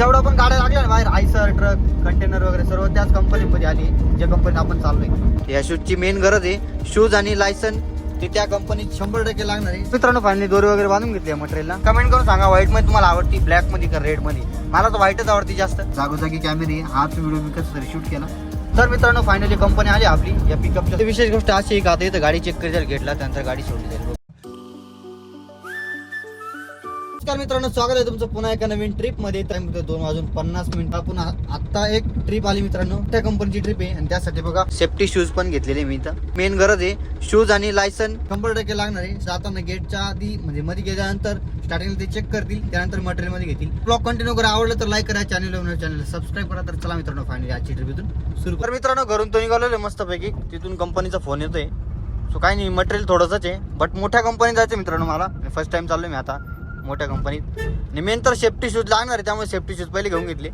जेवढं पण गाड्या लागल्या ना बाहेर आयसर ट्रक कंटेनर वगैरे सर्व त्याच कंपनीमध्ये आली ज्या कंपनीत आपण चाललोय. या शूजची मेन गरज आहे शूज आणि लायसन ते त्या कंपनीत शंभर टक्के लागणार आहे. मित्रांनो फायनली दोरी वगैरे बांधून घेतली मटेरियलला कमेंट करून सांगा व्हाईटमध्ये तुम्हाला आवडती ब्लॅकमध्ये का रेडमध्ये? मला तर व्हाईटच आवडती जास्त. जागोजागी कॅमेरे हाच व्हिडिओ मी कसं तरी शूट केला. तर मित्रांनो फायनली कंपनी आली आपली. या पिकअपच्या विशेष गोष्ट अशी आहे का आता इथं गाडी चेक करी जर घेतला त्यानंतर गाडी सोडली जाईल नमस्कार मित्रांनो स्वागत आहे तुमचं पुन्हा एका नवीन ट्रिपमध्ये. दोन वाजून पन्नास मिनिट. आपण आता एक ट्रिप आली मित्रांनो. त्या कंपनीची ट्रिप आहे. आणि त्यासाठी बघा सेफ्टी शूज पण घेतलेले मी इथं. मेन गरज आहे शूज आणि लायसन शंभर टक्के लागणार आहे. जाताना गेटच्या आधी म्हणजे मध्ये गेल्यानंतर स्टार्टिंगला ते चेक करतील. त्यानंतर मटेरियलमध्ये घेतील. ब्लॉग कंटिन्यू करा. आवडलं तर लाईक करा. चॅनल चॅनल सबस्क्राईब करा. तर चला मित्रांनो फायनली आजची ट्रिप इथून सुरू तर मित्रांनो घरून तो निघालेलो मस्तपैकी. तिथून कंपनीचा फोन येतोय. सो काही नाही मटेरियल थोडंसंच आहे. बट मोठ्या कंपनीत जायचं मित्रांनो मला. फर्स्ट टाइम चाललोय मी आता. मोठ्या कंपनीत आणि मेन तर सेफ्टी शूज लागणार आहे त्यामुळे सेफ्टी शूज पहिले घेऊन घेतले.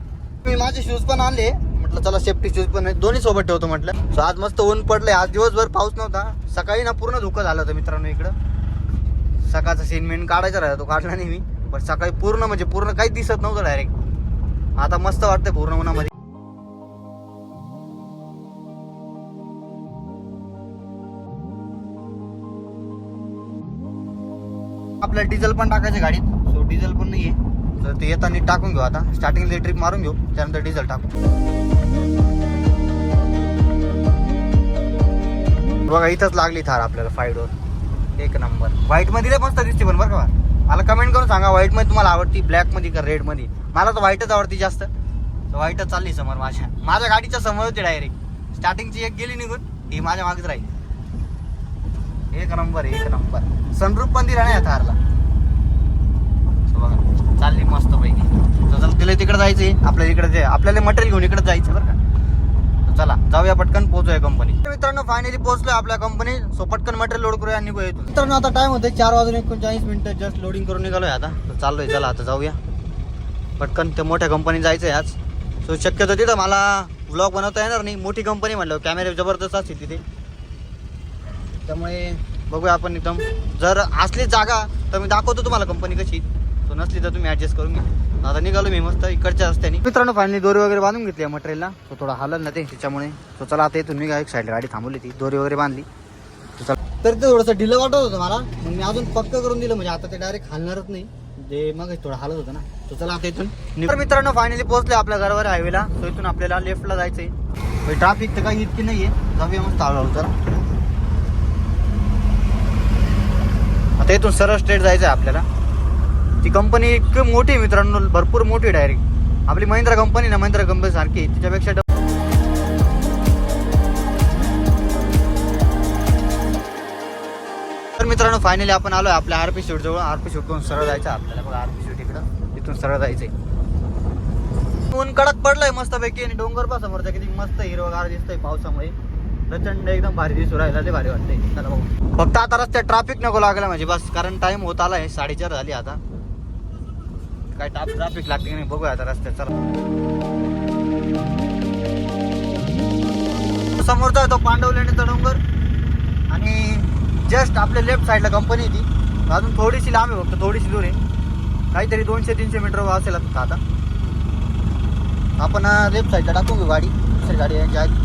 मी माझे शूज पण आणले. म्हटलं चला सेफ्टी शूज पण दोन्ही सोबत ठेवतो म्हटलं. सो आज मस्त ऊन पडलंय. आज दिवसभर पाऊस नव्हता. सकाळी ना पूर्ण धुकं झालं होतं मित्रांनो इकडं. सकाळचा सीन मेन काढायचा राहिला तो काढला नाही मी. पण सकाळी पूर्ण म्हणजे पूर्ण काही दिसत नव्हतं डायरेक्ट आता मस्त वाटतंय पूर्ण उन्हामध्ये. आपल्याला डिझेल पण टाकायचं गाडीत. सो डिझेल पण नाही आहे तर ते येताना टाकून घेऊ आता. स्टार्टिंगला ट्रिप मारून घेऊ. त्यानंतर डिझेल टाकू. बघा इथंच लागली थार आपल्याला फाय डोर एक नंबर व्हाईटमध्ये लय मस्त दिसते पण बरं का मला कमेंट करून सांगा व्हाईटमध्ये तुम्हाला आवडती ब्लॅकमध्ये का रेडमध्ये? मला तर व्हाईटच आवडती जास्त. व्हाईटच चालली समोर माझ्या. माझ्या गाडीच्या समोर होती डायरेक्ट स्टार्टिंगची एक गेली निघून. ही माझ्या मागेच राहील. एक नंबर एक नंबर. सनरूप पण दिला नाही थारला? बघा. चालली मस्त पैकी. तर चल तिला तिकडे जायचंय. आपल्या इकडे आपल्याला मटेरियल घेऊन इकडे जायचं बरं का? चला जाऊया पटकन पोहोचूया कंपनी मित्रांनो फायनली पोहोचलोय आपल्या कंपनी सो पटकन मटेरियल लोड करूया आणि. मित्रांनो आता टाइम होते चार वाजून एकोणचाळीस मिनिटं. जस्ट लोडिंग करून निघालोय आता. चाललोय चला आता जाऊया. पटकन त्या मोठ्या कंपनीत जायचंय आज. सो शक्यतो तिथं मला व्लॉग बनवता येणार नाही. मोठी कंपनी म्हणलं कॅमेरे जबरदस्त असतील तिथे. त्यामुळे बघूया आपण एकदम. जर असली जागा तर मी दाखवतो तुम्हाला कंपनी कशी. तो नसली तर तुम्ही ऍडजस्ट करून घ्या. आता निघालो मी मस्त इकडच्या रस्त्याने. मित्रांनो फायनली दोरी वगैरे बांधून घेतली मटेरियलला तो थोडा हालल ना ते त्याच्यामुळे. तो चला आता इथून मी एक साईडला गाडी थांबवली ती दोरी वगैरे बांधली. तर ते थोडंसं ढिलं वाटत होतं मला. मग मी अजून पक्क करून दिलं. म्हणजे आता ते डायरेक्ट हालणारच नाही. जे मग थोडं हालत होतं ना. तो चला आता इथून निघ- तर मित्रांनो फायनली पोहोचले आपल्या घरावर हायवेला तो इथून आपल्याला लेफ्टला जायचंय. ट्राफिक तर काही इतकी नाहीये. जाऊया मस्त हळूहळू जरा आता इथून सरळ स्ट्रेट जायचं आहे आपल्याला. ती कंपनी इतकी मोठी आहे मित्रांनो भरपूर मोठी डायरेक्ट आपली महिंद्रा कंपनी ना महिंद्रा कंपनी सारखी तिच्यापेक्षा तर मित्रांनो फायनली आपण आलोय आपल्या आरपी शूट जवळ. आरपी शूट करून सरळ जायचं आहे आपल्याला. बघा आरपी शूट इकडं. तिथून सरळ जायचंय. ऊन कडक पडलंय मस्त पैकी आणि डोंगर पा समोरचा किती मस्त हिरवगार दिसतंय पावसामुळे. प्रचंड एकदम भारी दिसू राहिला ते भारी वाटते चला बघू. फक्त आता रस्त्यात ट्रॅफिक नको लागला म्हणजे बस कारण टाइम होत आलाय. साडेचार झाली आता. काय टाप ट्रॅफिक लागते की नाही बघूया आता रस्त्यात. चला. समोरचा आहे तो पांडवलेणीचा डोंगर. आणि जस्ट आपल्या लेफ्ट साईडला कंपनी ती. अजून थोडीशी लांब आहे फक्त थोडीशी दूर आहे. काहीतरी दोनशे तीनशे मीटर असेल आता. आता आपण लेफ्ट साईडला टाकून घेऊ गाडी. दुसरी गाडी आहे.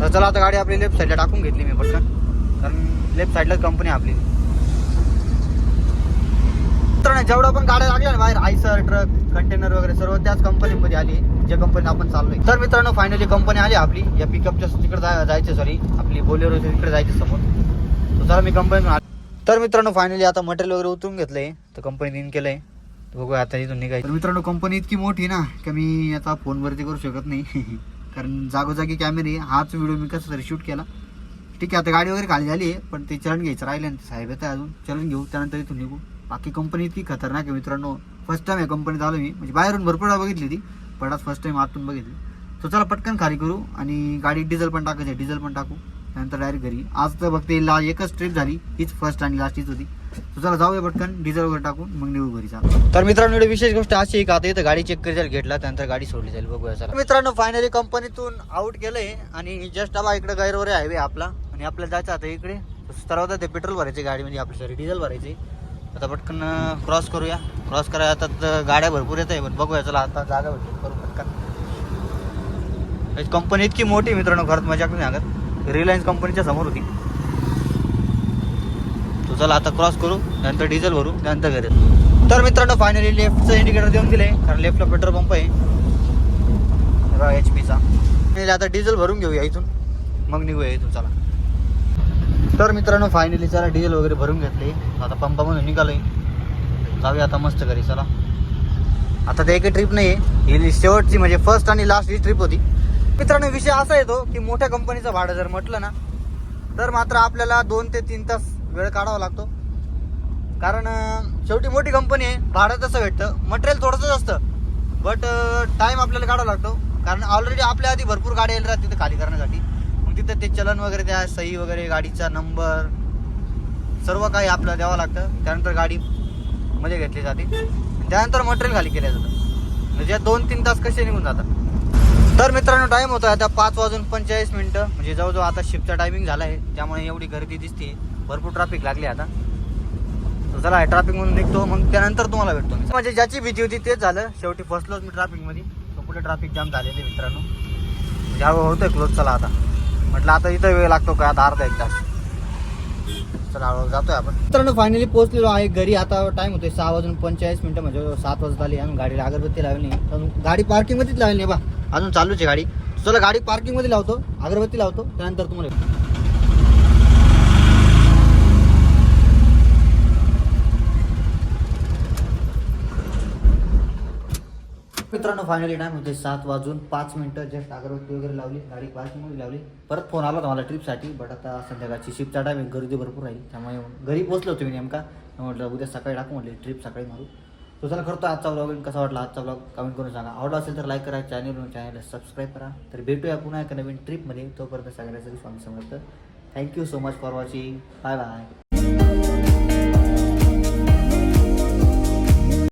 तर चला आता गाडी आपली लेफ्ट साईडला टाकून घेतली मी पटकन कारण लेफ्ट साईडलाच कंपनी आपली. मित्रांनो जेवढं पण गाड्या लागल्या ना बाहेर आयसर ट्रक कंटेनर वगैरे सर्व त्याच कंपनीमध्ये आली ज्या कंपनीत आपण चाललोय. तर मित्रांनो फायनली कंपनी आली आपली. या पिकअपच्या तिकडे जायचं सॉरी आपली बोलेरो तिकडे जायचं समोर. तर चला मी कंपनीतून तर मित्रांनो फायनली आता मटेरियल वगैरे उतरून घेतलंय. तर कंपनीत इन केलंय. तर बघूया आता इथून निघायचं. तर मित्रांनो कंपनी इतकी मोठी ना की मी आता फोनवरती करू शकत नाही. कारण जागोजागी कॅमेरे हाच व्हिडिओ मी कसा तरी शूट केला. ठीक आहे आता गाडी वगैरे खाली झाली आहे पण ते चलन घ्यायचं राहिलं ना साहेब येतं अजून. चलन घेऊ त्यानंतर इथून निघू. बाकी कंपनी इतकी खतरनाक आहे मित्रांनो. फर्स्ट टाइम आहे कंपनीत आलो मी. म्हणजे बाहेरून भरपूर वेळा बघितली ती पण आज फर्स्ट टाइम आतून बघितली. तर चला पटकन खाली करू आणि गाडी डिझेल पण टाकायचं आहे. डिझेल पण टाकू. नंतर डायरेक्ट घरी. आज तर फक्त ला एकच ट्रिप झाली. हीच फर्स्ट आणि लास्ट हीच होती. तर चला जाऊया पटकन. डिझेल वगैरे टाकून मग निघू घरी. चाल. तर मित्रांनो विशेष गोष्ट अशी आहे का आता इथं गाडी चेक करी जाईल घेतला त्यानंतर गाडी सोडली जाईल. बघूया चला. मित्रांनो फायनली कंपनीतून आउट केलंय आणि जस्ट आबा इकडे गैरवर हायवे आपला. आणि आपल्याला जायचं आता इकडे. सर्वात ते पेट्रोल भरायचे गाडीमध्ये म्हणजे आपली सॉरी डिझेल भरायचे. आता पटकन क्रॉस करूया. क्रॉस करायला आता तर गाड्या भरपूर येत आहे पण बघूया चला आता जागा भेटली करू पटकन. कंपनी इतकी मोठी मित्रांनो घरात मजा नाही सांगत रिलायन्स कंपनीच्या समोर होती. तो चला आता क्रॉस करू त्यानंतर डिझेल भरू त्यानंतर घरी. तर मित्रांनो फायनली लेफ्टचं इंडिकेटर देऊन दिले कारण लेफ्टला पेट्रोल पंप आहे. एच पीचा आता डिझेल भरून घेऊया इथून. मग निघूया इथून चला. तर मित्रांनो फायनली चला डिझेल वगैरे भरून घेतले. आता पंपामधून निघालोय. जाऊया आता मस्त घरी चला. आता ते एक ट्रिप नाही आहे ही शेवटची म्हणजे फर्स्ट आणि लास्ट ही ट्रिप होती. मित्रांनो विषय असा येतो की मोठ्या कंपनीचं भाडं जर म्हटलं ना तर मात्र आपल्याला दोन ते तीन तास वेळ काढावा लागतो. कारण शेवटी मोठी कंपनी आहे भाडं तसं भेटतं मटेरियल थोडंसंच असतं. बट टाईम आपल्याला काढावा लागतो. कारण ऑलरेडी आपल्या आधी भरपूर गाड्या येणार राहतात तिथे खाली करण्यासाठी. मग तिथं ते चलन वगैरे द्या सही वगैरे गाडीचा नंबर सर्व काही आपल्याला द्यावं लागतं. त्यानंतर गाडी मध्ये घेतली जाते. त्यानंतर मटेरियल खाली केलं जातं. म्हणजे दोन तीन तास कसे निघून जातात? तर मित्रांनो टाइम होता आता पाच वाजून पंचेचाळीस मिनिटं. म्हणजे जवळजवळ आता शिफ्टचा टायमिंग झाला आहे त्यामुळे एवढी गर्दी दिसते भरपूर ट्रॅफिक लागली आता. चला ट्राफिक मधून निघतो. मग त्यानंतर तुम्हाला भेटतो मी. म्हणजे ज्याची भीती होती तेच झालं. शेवटी फसलोच मी ट्रॅफिकमध्ये तो पुढे ट्रॅफिक जाम झालेले मित्रांनो? म्हणजे हळूहळू होतोय क्लोज चला आता. म्हटलं आता इथं वेळ लागतो का? आता अर्धा एक तास. चला जातोय आपण. मित्रांनो फायनली पोहोचलेलो आहे घरी. आता टाइम होतोय सहा वाजून पंचेचाळीस मिनिटं म्हणजे सात वाजता आली. आणि गाडीला अगरबत्ती लावली नाही. अजून गाडी पार्किंग मध्येच लावली नाही बा. अजून चालूच आहे गाडी. चला गाडी पार्किंगमध्ये लावतो. अगरबत्ती लावतो. त्यानंतर तुम्हाला मित्रांनो फायनली टाइम होते सात वाजून पाच मिनटं. जस्ट अगरबत्ती वगैरे लावली गाडी पार्किंगमध्ये लावली. परत फोन आला होता मला ट्रिपसाठी बट आता संध्याकाळची शिफ्टचा टायमिंग गर्दी भरपूर राहील. त्यामुळे घरी पोहोचलो होतो मी नेमका. म्हटलं उद्या सकाळी टाकू म्हटलं ट्रिप सकाळी मारू. तो चला करतो आजचा ब्लॉग कसा वाटला आजचा ब्लॉग कमेंट करून सांगा. आवडला असेल तर लाईक करा. चॅनल चॅनलला सबस्क्राईब करा. तर भेटूया पुन्हा एका नवीन ट्रिपमध्ये तोपर्यंत सगळ्यांसाठी Swami Samarth thank you so much for watching bye bye